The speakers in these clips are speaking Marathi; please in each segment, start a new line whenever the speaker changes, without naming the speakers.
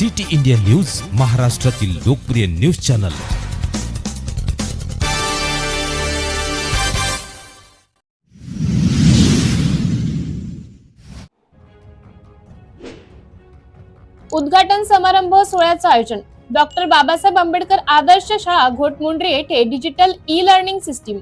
सिटी इंडिया न्यूज महाराष्ट्रातील लोकप्रिय न्यूज चॅनल.
उद्घाटन समारंभ सोहळ्याचं आयोजन. डॉक्टर बाबासाहेब आंबेडकर आदर्श शाळा घोटमुंड्री येथे digital e learning system.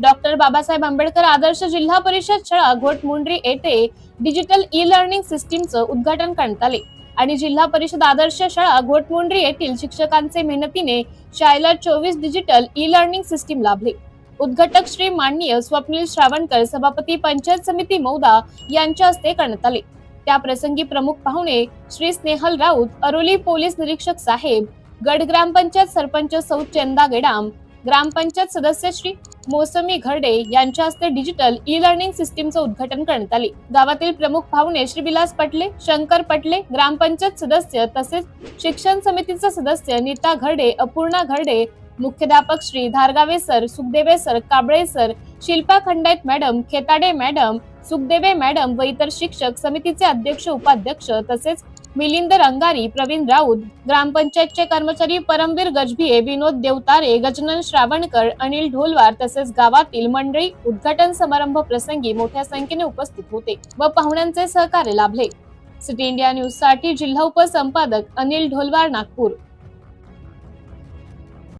Doctor Babasaheb Ambedkar आदर्श जिल्हा परिषद शाळा घोटमुंड्री येथे डिजिटल ई लर्निंग सिस्टीमचं उद्घाटन करण्यात आले. आणि जिल्हा परिषद आदर्श शाळा घोटमुंड्री येथील शिक्षकांचे मेहनतीने शाळेला चोवीस डिजिटल ई लर्निंग सिस्टीम लाभले. उद्घाटक श्री माननीय स्वप्नील श्रावणकर सभापती पंचायत समिती मौदा यांच्या हस्ते करण्यात आले. त्या प्रसंगी प्रमुख पाहुणे श्री स्नेहल राऊत अरोली पोलीस निरीक्षक साहेब गड ग्रामपंचायत सरपंच सौ चंदा गेडाम ग्रामपंचायत सदस्य श्री मोसमी घरडे यांच्या हस्ते डिजिटल ई लर्निंग सिस्टीमचं उद्घाटन करण्यात आले. गावातील प्रमुख पाहुणे श्री विलास पटले शंकर पटले ग्रामपंचायत सदस्य तसेच शिक्षण समितीचे सदस्य नीता घरडे अपूर्णा घरडे मुख्याध्यापक Shri Dhargave sir Sukhdeve sir Kabale sir Shilpa Khandayat madam Khetade madam Sukhdeve madam व इतर शिक्षक समितीचे अध्यक्ष उपाध्यक्ष तसेच मिलिंद रंगारी प्रवीण राऊत ग्रामपंचायतचे कर्मचारी परमवीर गजभिये विनोद देवतारे गजनन श्रावणकर अनिल ढोलवार तसेच गावातील मंडळी उद्घाटन समारंभ प्रसंगी मोठ्या संख्येने उपस्थित होते व पाहुण्यांचे सहकार्य लाभले. सिटी इंडिया न्यूजसाठी जिल्हा उपसंपादक अनिल ढोलवार नागपूर.